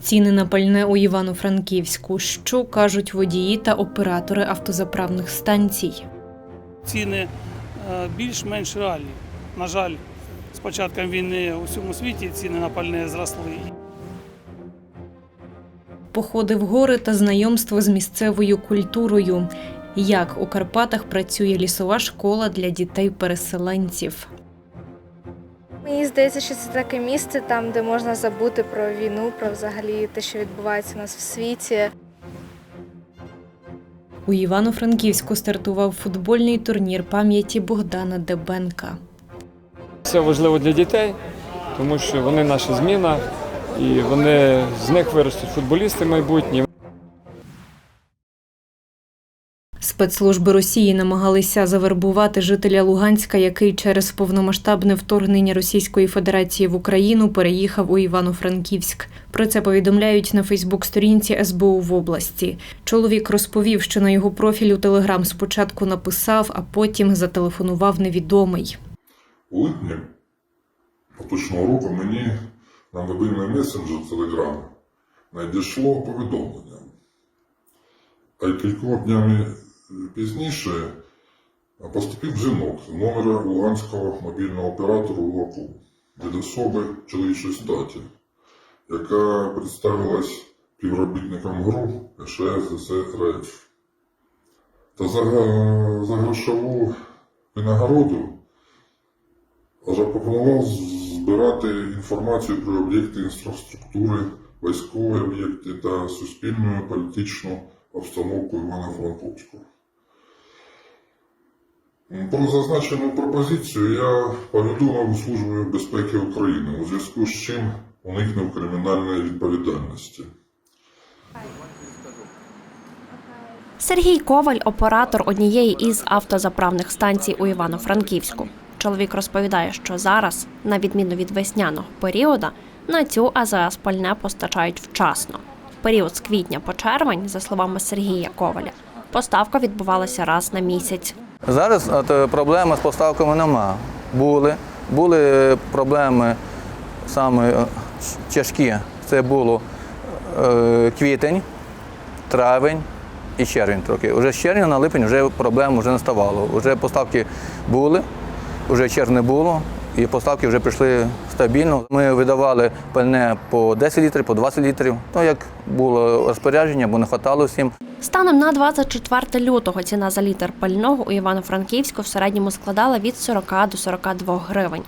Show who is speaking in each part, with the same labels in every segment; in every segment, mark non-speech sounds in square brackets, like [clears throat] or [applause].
Speaker 1: Ціни на пальне у Івано-Франківську. Що кажуть водії та оператори автозаправних станцій?
Speaker 2: ціни е, більш-менш реальні. На жаль, з початком війни у всьому світі ціни на пальне зросли.
Speaker 1: Походи в гори та знайомство з місцевою культурою. Як у Карпатах працює лісова школа для дітей-переселенців?
Speaker 3: Мені здається, що це таке місце, там, де можна забути про війну, про взагалі те, що відбувається у нас в світі.
Speaker 1: У Івано-Франківську стартував футбольний турнір пам'яті Богдана Дебенка.
Speaker 4: Це важливо для дітей, тому що вони наша зміна, і вони з них виростуть футболісти майбутні.
Speaker 1: Спецслужби Росії намагалися завербувати жителя Луганська, який через повномасштабне вторгнення Російської Федерації в Україну переїхав у Івано-Франківськ. Про це повідомляють на Фейсбук-сторінці СБУ в області. Чоловік розповів, що на його профіль у Телеграм спочатку написав, а потім зателефонував невідомий.
Speaker 5: У липні поточного року мені на мобільний месенджер Telegram надійшло повідомлення. А й кількома днями пізніше поступив дзвінок з номера Луганського мобільного оператора ЛОКУ від особи чоловічої статі, яка представилась співробітником ГРУ ШС РФ. Та за, за грошову винагороду запропонував збирати інформацію про об'єкти інфраструктури, військові об'єкти та суспільну політичну обстановку Івано-Франковську. Про зазначену пропозицію я повідомив Службу безпеки України, у зв'язку з чим уникнув кримінальної відповідальності.
Speaker 6: Сергій Коваль оператор однієї із автозаправних станцій у Івано-Франківську. Чоловік розповідає, що зараз, на відміну від весняного періоду, на цю АЗС пальне постачають вчасно. В період з квітня по червень, за словами Сергія Коваля, поставка відбувалася раз на місяць.
Speaker 7: Зараз от, е, проблеми з поставками нема. Були. Були проблеми саме е, тяжкі. Це було е, квітень, травень і червень трохи. Уже з червня на липень вже проблем вже не ставало. Вже поставки були, вже черв не було, і поставки вже прийшли стабільно. Ми видавали пальне по 10 літрів, по 20 літрів. Ну, як було розпорядження, бо не вистачало всім.
Speaker 6: Станом на 24 лютого ціна за літр пального у Івано-Франківську в середньому складала від 40 до 42 гривень.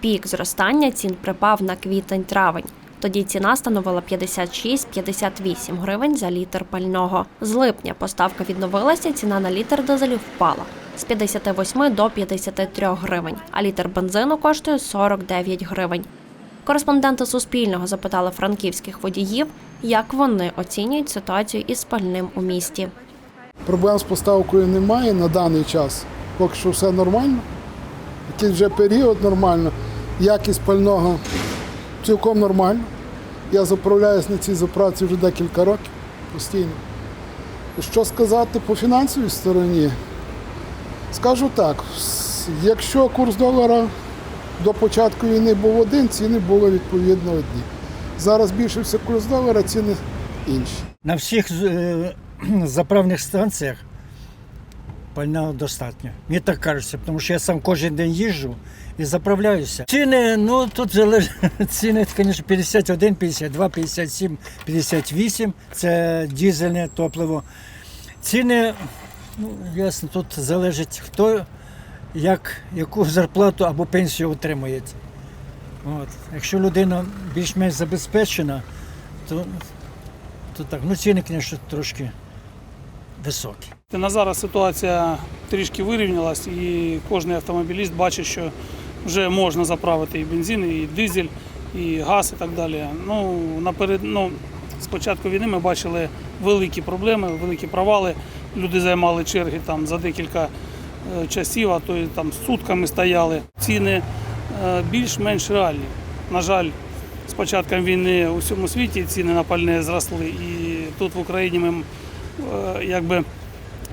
Speaker 6: Пік зростання цін припав на квітень-травень. Тоді ціна становила 56-58 гривень за літр пального. З липня поставка відновилася, ціна на літр дизелю впала з 58 до 53 гривень, а літр бензину коштує 49 гривень. Кореспонденти Суспільного запитали франківських водіїв, як вони оцінюють ситуацію із пальним у місті.
Speaker 8: Проблем з поставкою немає на даний час. Поки що все нормально. Якийсь вже період нормально. Якість пального цілком нормальна. Я заправляюсь на цій заправці вже декілька років постійно. Що сказати по фінансовій стороні? Скажу так, якщо курс долара до початку війни був один, ціни були відповідно одні. Зараз збільшився курс долара, ціни інші.
Speaker 9: На всіх е, [clears throat] заправних станціях пального достатньо. Мені так кажеться, тому що я сам кожен день їжджу і заправляюся. Ціни, ну тут залежить [laughs] ціни, звісно, 51, 52, 57, 58 це дизельне топливо. Ціни, ну, ясно, тут залежить хто як, яку зарплату або пенсію отримує. От. Якщо людина більш-менш забезпечена, то то так, ну ціни, звісно, трошки високі.
Speaker 2: На зараз ситуація трішки вирівнялась, і кожен автомобіліст бачить, що вже можна заправити і бензин, і дизель, і газ, і так далі. Ну, наперед, ну, з початку війни ми бачили великі проблеми, великі провали. Люди займали черги там за декілька е, часів, а то й там сутками стояли. Ціни е, більш-менш реальні. На жаль, з початком війни у всьому світі ціни на пальне зросли, і тут в Україні ми е, якби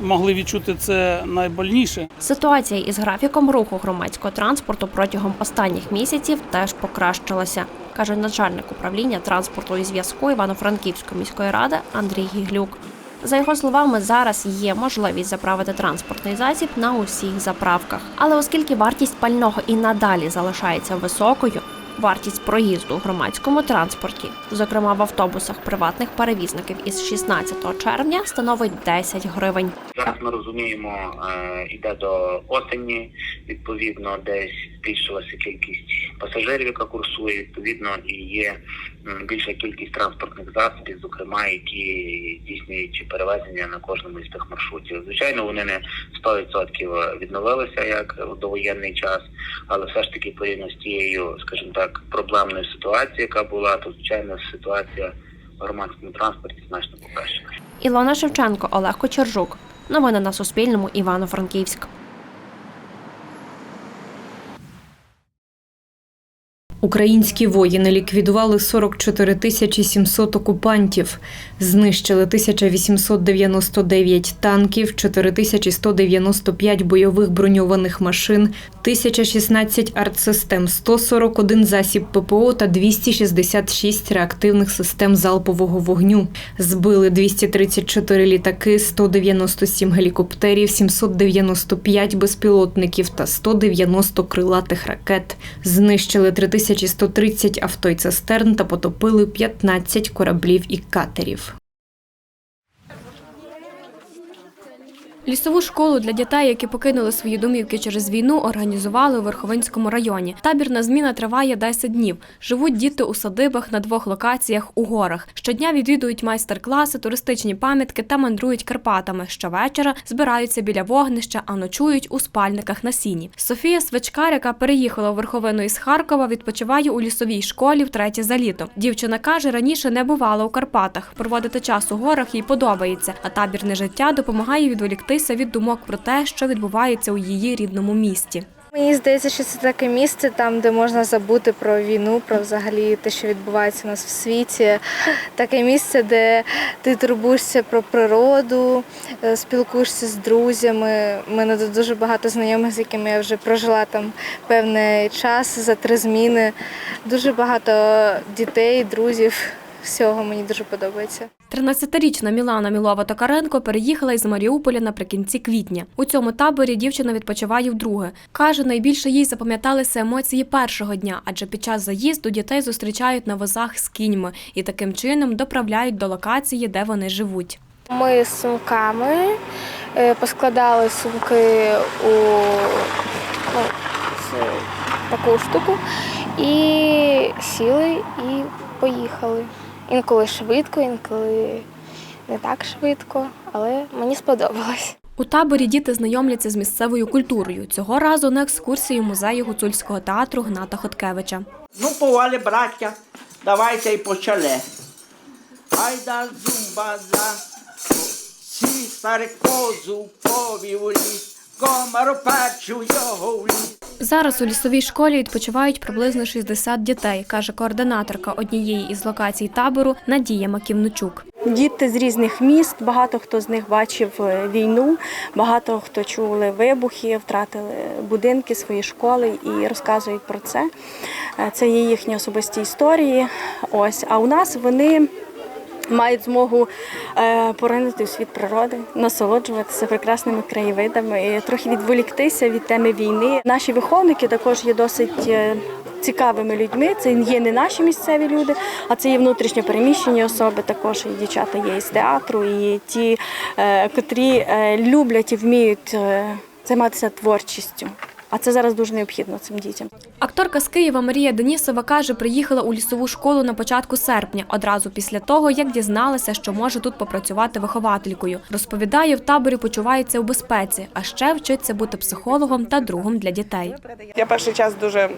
Speaker 2: могли відчути це найбольніше.
Speaker 6: Ситуація із графіком руху громадського транспорту протягом останніх місяців теж покращилася. каже начальник управління транспорту і зв'язку Івано-Франківської міської ради Андрій Гіглюк. За його словами, зараз є можливість заправити транспортний засіб на усіх заправках. Але оскільки вартість пального і надалі залишається високою, вартість проїзду у громадському транспорті, зокрема в автобусах приватних перевізників із 16 червня, становить 10 гривень.
Speaker 10: Зараз ми розуміємо, е, йде до осені, відповідно, десь збільшилася кількість пасажирів, яка курсує. Відповідно, і є більша кількість транспортних засобів, зокрема, які здійснюють перевезення на кожному із тих маршрутів. Звичайно, вони не 100% відновилися як в довоєнний час, але все ж таки порівняно з тією, скажімо так, проблемною ситуації, яка була, то звичайно ситуація в громадському транспорті значно покращена.
Speaker 6: Ілона Шевченко, Олег Кочержук. Новини на Суспільному. Івано-Франківськ.
Speaker 1: Українські воїни ліквідували 44 тисячі 700 окупантів, знищили 1899 танків, 4195 бойових броньованих машин, 1016 артсистем, 141 засіб ППО та 266 реактивних систем залпового вогню. Збили 234 літаки, 197 гелікоптерів, 795 безпілотників та 190 крилатих ракет. Знищили 3130 авто й цистерн та потопили 15 кораблів і катерів.
Speaker 11: Лісову школу для дітей, які покинули свої домівки через війну, організували у Верховинському районі. Табірна зміна триває 10 днів. Живуть діти у садибах на двох локаціях у горах. Щодня відвідують майстер-класи, туристичні пам'ятки та мандрують Карпатами. Щовечора збираються біля вогнища, а ночують у спальниках на сіні. Софія Свечкар, яка переїхала у Верховину із Харкова, відпочиває у лісовій школі втретє за літо. Дівчина каже, раніше не бувала у Карпатах. Проводити час у горах їй подобається, а табірне життя допомагає відволіктися від думок про те, що відбувається у її рідному місті.
Speaker 3: Мені здається, що це таке місце, там, де можна забути про війну, про взагалі те, що відбувається у нас в світі. Таке місце, де ти турбуєшся про природу, е, спілкуєшся з друзями. У мене тут дуже багато знайомих, з якими я вже прожила там певний час за три зміни. Дуже багато дітей, друзів. Всього мені дуже подобається.
Speaker 11: 13-річна Мілана Мілова Токаренко переїхала із Маріуполя наприкінці квітня. У цьому таборі дівчина відпочиває вдруге. Каже, найбільше їй запам'яталися емоції першого дня, адже під час заїзду дітей зустрічають на возах з кіньми і таким чином доправляють до локації, де вони живуть.
Speaker 3: Ми з сумками е, поскладали сумки у ну, таку штуку і сіли і поїхали. Інколи швидко, інколи не так швидко, але мені сподобалось.
Speaker 11: У таборі діти знайомляться з місцевою культурою. Цього разу на екскурсії музею гуцульського театру Гната Хоткевича.
Speaker 12: Ну, повалі, браття, давайте і почали. Айда зумба за сі старикозу повів
Speaker 11: Зараз у лісовій школі відпочивають приблизно 60 дітей, каже координаторка однієї із локацій табору Надія Маківничук.
Speaker 9: Діти з різних міст, багато хто з них бачив е, війну, багато хто чули вибухи, втратили будинки, свої школи і розказують про це. Е, Це є їхні особисті історії. Ось, а у нас вони. Мають змогу е, поринути у світ природи, насолоджуватися прекрасними краєвидами, і трохи відволіктися від теми війни. Наші виховники також є досить е, цікавими людьми. Це є не наші місцеві люди, а це є внутрішньо переміщені особи. Також і дівчата є із театру, і ті, е, котрі люблять і вміють займатися творчістю. А це зараз дуже необхідно цим дітям.
Speaker 11: Акторка з Києва Марія Денісова каже, приїхала у лісову школу на початку серпня, одразу після того, як дізналася, що може тут попрацювати вихователькою. Розповідає, в таборі почувається у безпеці, а ще вчиться бути психологом та другом для дітей.
Speaker 13: Я перший час дуже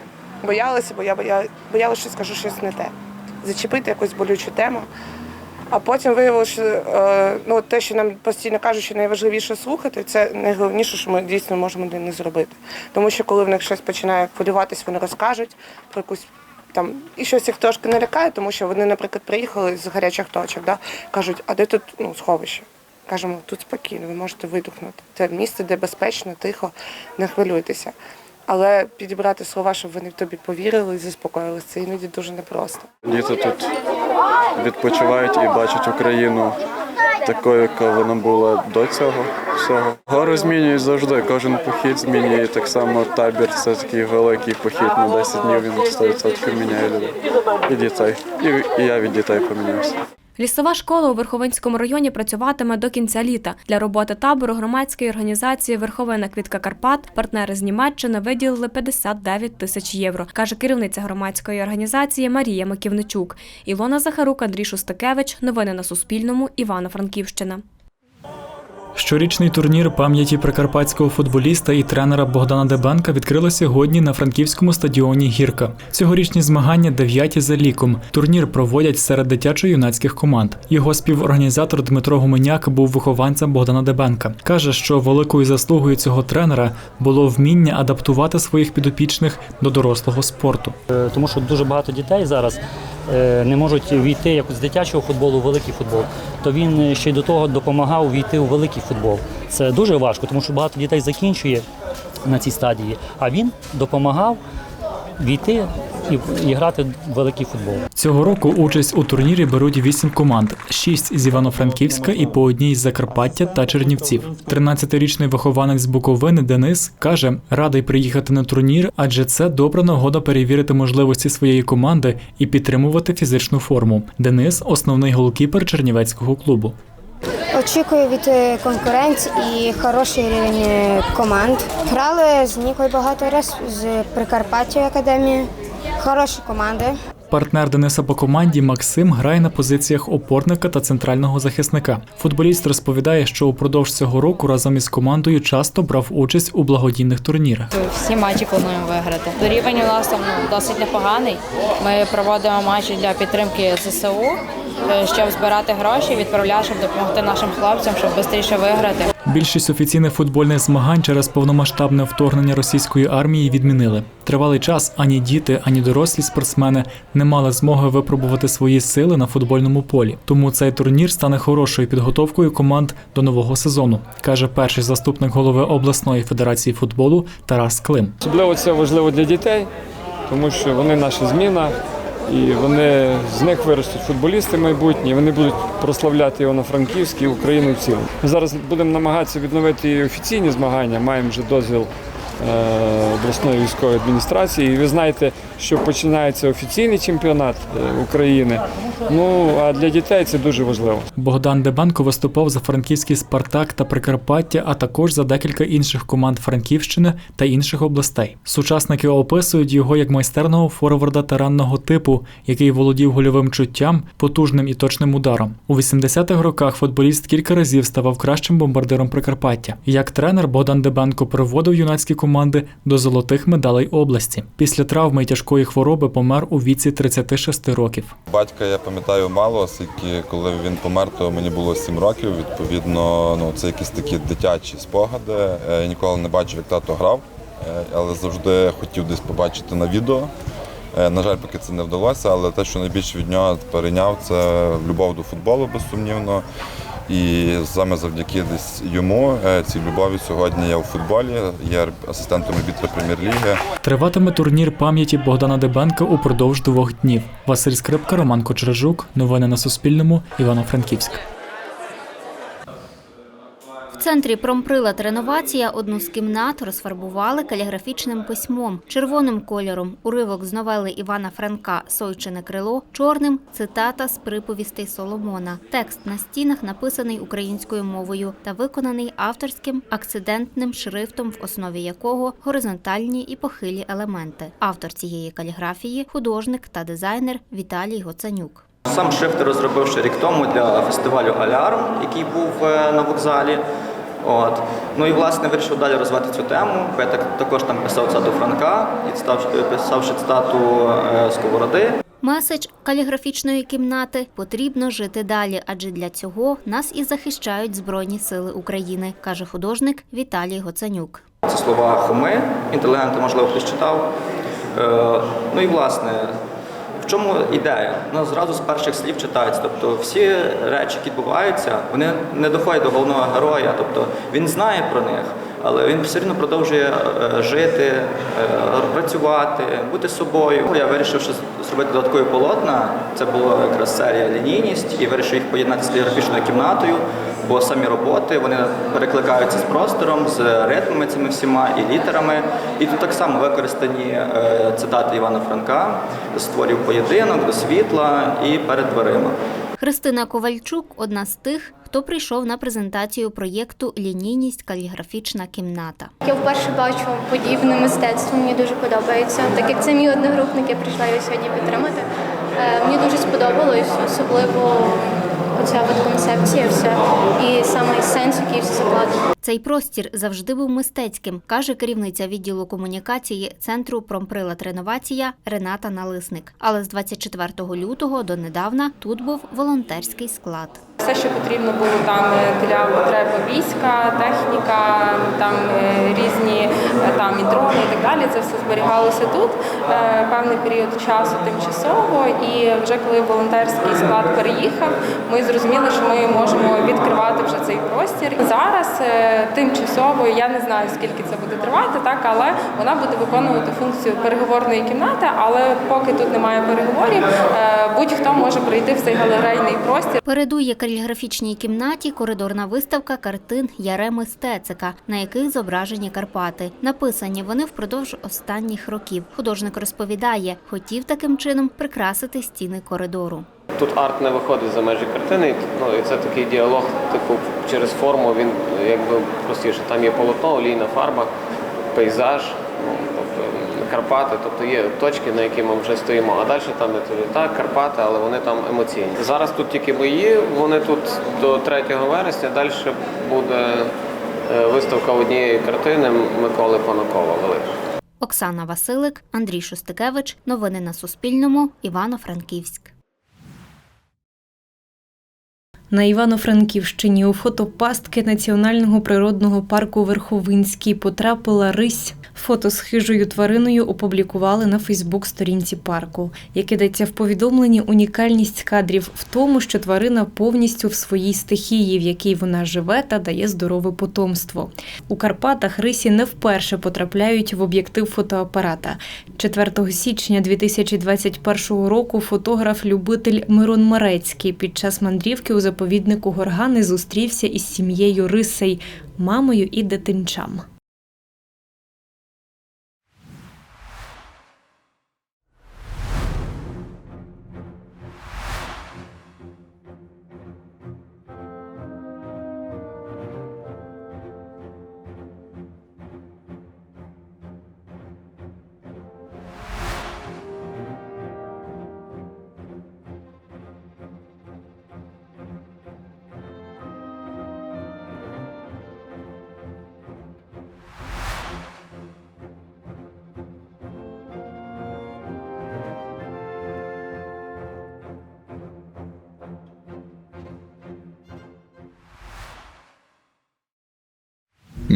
Speaker 13: боялася, бо я боя- боялася, що скажу щось не те. Зачепити якусь болючу тему. А потім виявилося, що е, ну, те, що нам постійно кажуть, що найважливіше слухати, це найголовніше, що ми дійсно можемо для них зробити. Тому що коли в них щось починає хвилюватись, вони розкажуть про якусь там і щось їх трошки не лякає, тому що вони, наприклад, приїхали з гарячих точок, да, кажуть, а де тут ну, сховище? Кажемо, тут спокійно, ви можете видихнути. Це місце, де безпечно, тихо, не хвилюйтеся. Але підібрати слова, щоб вони в тобі повірили і заспокоїлися, це іноді дуже непросто.
Speaker 14: Діти тут відпочивають і бачать Україну такою, яка вона була до цього всього. Гори змінюють завжди, кожен похід змінює. Так само табір це такий великий похід на 10 днів, він 100% міняє людей. І дітей. І я від дітей помінявся.
Speaker 11: Лісова школа у Верховинському районі працюватиме до кінця літа. Для роботи табору громадської організації Верховина Квітка Карпат партнери з Німеччини виділили 59 тисяч євро, каже керівниця громадської організації Марія Маківничук. Ілона Захарук, Андрій Шустакевич. Новини на Суспільному. Івано-Франківщина.
Speaker 15: Щорічний турнір пам'яті прикарпатського футболіста і тренера Богдана Дебенка відкрили сьогодні на франківському стадіоні Гірка. Цьогорічні змагання дев'яті за ліком. Турнір проводять серед дитячо-юнацьких команд. Його співорганізатор Дмитро Гуменяк був вихованцем Богдана Дебенка. каже, що великою заслугою цього тренера було вміння адаптувати своїх підопічних до дорослого спорту.
Speaker 16: Е, тому що дуже багато дітей зараз не можуть війти як з дитячого футболу у великий футбол. То він ще й до того допомагав війти у великий футбол. Це дуже важко, тому що багато дітей закінчує на цій стадії, а він допомагав війти і, і грати в великий футбол.
Speaker 15: Цього року участь у турнірі беруть вісім команд: шість з Івано-Франківська і по одній з Закарпаття та Чернівців. 13-річний вихованець з Буковини Денис каже, радий приїхати на турнір, адже це добра нагода перевірити можливості своєї команди і підтримувати фізичну форму. Денис основний голкіпер Чернівецького клубу.
Speaker 17: Очікую від е, конкуренцій і хороший рівень е, команд. Грали з Нікою багато раз з Прикарпаття академії. Хороші команди.
Speaker 15: Партнер Дениса по команді Максим грає на позиціях опорника та центрального захисника. Футболіст розповідає, що упродовж цього року разом із командою часто брав участь у благодійних турнірах.
Speaker 18: Всі матчі плануємо виграти. Рівень у нас там ну, досить непоганий. Ми проводимо матчі для підтримки ЗСУ, щоб збирати гроші, відправляти, щоб допомогти нашим хлопцям, щоб швидше виграти.
Speaker 15: Більшість офіційних футбольних змагань через повномасштабне вторгнення російської армії відмінили. Тривалий час ані діти, ані дорослі спортсмени не мали змоги випробувати свої сили на футбольному полі. Тому цей турнір стане хорошою підготовкою команд до нового сезону, каже перший заступник голови обласної федерації футболу Тарас Клим.
Speaker 4: Особливо це важливо для дітей, тому що вони наша зміна, і вони з них виростуть футболісти майбутні, вони будуть прославляти його на і Україну в цілому. Ми зараз будемо намагатися відновити офіційні змагання, маємо вже дозвіл обласної військової адміністрації. І ви знаєте, що починається офіційний чемпіонат е, України. Ну а для дітей це дуже важливо.
Speaker 15: Богдан Дебенко виступав за франківський Спартак та Прикарпаття, а також за декілька інших команд Франківщини та інших областей. Сучасники описують його як майстерного форварда таранного типу, який володів гольовим чуттям, потужним і точним ударом. У 80-х роках футболіст кілька разів ставав кращим бомбардиром Прикарпаття. Як тренер Богдан Дебенко приводив юнацькі команди до золотих медалей області. Після травми і тяжкої хвороби помер у віці 36 років.
Speaker 19: Батька я пам'ятаю мало, оскільки коли він помер, то мені було 7 років. Відповідно, ну це якісь такі дитячі спогади. Е, Я ніколи не бачив, як тато грав, е, але завжди хотів десь побачити на відео. Е, На жаль, поки це не вдалося, але те, що найбільше від нього перейняв, це любов до футболу, безсумнівно. І саме завдяки десь йому е, цій любові сьогодні я у футболі, Я асистентом арбітра прем'єр-ліги.
Speaker 15: Триватиме турнір пам'яті Богдана Дебенка упродовж двох днів. Василь Скрипка, Роман Кочержук. Новини на Суспільному. Івано-Франківськ.
Speaker 20: Центрі промприлад реновація одну з кімнат розфарбували каліграфічним письмом, червоним кольором, уривок з новели Івана Франка Сойчине крило, чорним цитата з приповістей Соломона. Текст на стінах написаний українською мовою та виконаний авторським акцидентним шрифтом, в основі якого горизонтальні і похилі елементи. Автор цієї каліграфії художник та дизайнер Віталій Гоцанюк.
Speaker 21: Сам шрифт розробив ще рік тому для фестивалю Алярм, який був е, на вокзалі. От. Ну і власне вирішив далі розвивати цю тему. бо Я так, також там писав цитату Франка і став, писавши цитату е, Сковороди.
Speaker 20: Меседж каліграфічної кімнати потрібно жити далі, адже для цього нас і захищають Збройні Сили України, каже художник Віталій Гоцанюк.
Speaker 21: Це слова Хоми, інтелігенти, можливо, хтось читав. Е, ну і власне, в чому ідея? Ну, зразу з перших слів читається. Тобто всі речі, які відбуваються, вони не доходять до головного героя. Тобто він знає про них, але він все одно продовжує е, жити, е, працювати, бути собою. Я вирішив що зробити додаткові полотна. Це була якраз серія лінійність, і вирішив їх поєднати з каліграфічною кімнатою, бо самі роботи вони перекликаються з простором, з ритмами цими всіма і літерами. І тут так само використані е, цитати Івана Франка, створів поєдинок до світла і перед дверима.
Speaker 20: Христина Ковальчук одна з тих, хто прийшов на презентацію проєкту Лінійність каліграфічна кімната.
Speaker 22: Я вперше бачу подібне мистецтво, мені дуже подобається. Так як це мій одногрупник, я прийшла його сьогодні підтримати. Е, Мені дуже сподобалось, особливо оця концепція, вся і саме сенс, який все закладений.
Speaker 20: Цей простір завжди був мистецьким, каже керівниця відділу комунікації центру промприлад реновація Рената Налисник. Але з 24 лютого донедавна тут був волонтерський склад.
Speaker 23: Все, що потрібно було там е, для потреб війська, техніка, там е, різні е, там і дрони і так далі. Це все зберігалося тут певний період часу тимчасово. І вже коли волонтерський склад переїхав, ми зрозуміли, що ми можемо відкривати вже цей простір. Зараз е, тимчасово я не знаю скільки це буде тривати, так але вона буде виконувати функцію переговорної кімнати. Але поки тут немає переговорів, е, будь-хто може прийти в цей галерейний простір.
Speaker 20: Передує каліграфічній кімнаті коридорна виставка картин Яреми Стецика, на яких зображені Карпати. Написані вони впродовж останніх років. Художник розповідає, хотів таким чином прикрасити стіни коридору.
Speaker 24: Тут арт не виходить за межі картини, ну і це такий діалог, типу, через форму він якби простіше. Там є полотно, олійна фарба, пейзаж, ну, тобто Карпати, тобто є точки, на які ми вже стоїмо. А далі там не туди так, Карпати, але вони там емоційні. Зараз тут тільки бої, вони тут до 3 вересня, далі буде е, виставка однієї картини Миколи Панакова велика.
Speaker 20: Оксана Василик, Андрій Шостикевич. Новини на Суспільному. Івано-Франківськ.
Speaker 1: На Івано-Франківщині у фотопастки Національного природного парку Верховинський потрапила рись. Фото з хижою твариною опублікували на Фейсбук-сторінці парку. Як ідеться в повідомленні, унікальність кадрів в тому, що тварина повністю в своїй стихії, в якій вона живе та дає здорове потомство. У Карпатах рисі не вперше потрапляють в об'єктив фотоапарата. 4 січня 2021 року фотограф-любитель Мирон Марецький під час мандрівки у заповіднику Горгани зустрівся із сім'єю рисей, мамою і дитинчам.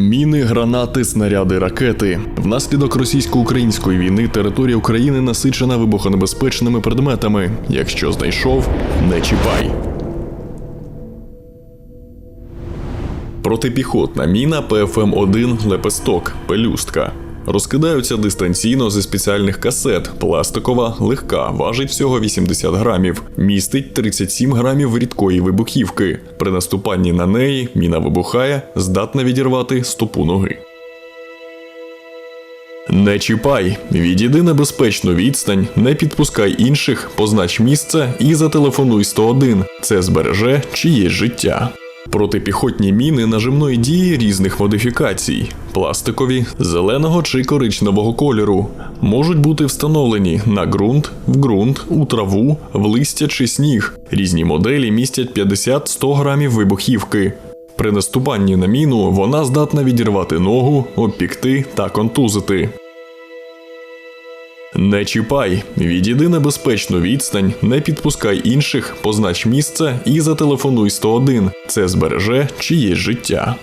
Speaker 5: Міни, гранати, снаряди, ракети. Внаслідок російсько-української війни територія України насичена вибухонебезпечними предметами. Якщо знайшов, не чіпай. Протипіхотна міна ПФМ-1 Лепесток Пелюстка. Розкидаються дистанційно зі спеціальних касет. Пластикова, легка, важить всього 80 грамів, містить 37 грамів рідкої вибухівки. При наступанні на неї міна вибухає, здатна відірвати стопу ноги. Не чіпай, відійди на безпечну відстань, не підпускай інших, познач місце і зателефонуй 101. Це збереже чиєсь життя. Протипіхотні міни нажимної дії різних модифікацій: пластикові, зеленого чи коричневого кольору, можуть бути встановлені на ґрунт, в ґрунт, у траву, в листя чи сніг. Різні моделі містять 50-100 грамів вибухівки. При наступанні на міну вона здатна відірвати ногу, обпікти та контузити. Не чіпай, відійди на безпечну відстань, не підпускай інших, познач місце і зателефонуй 101. Це збереже чиєсь життя.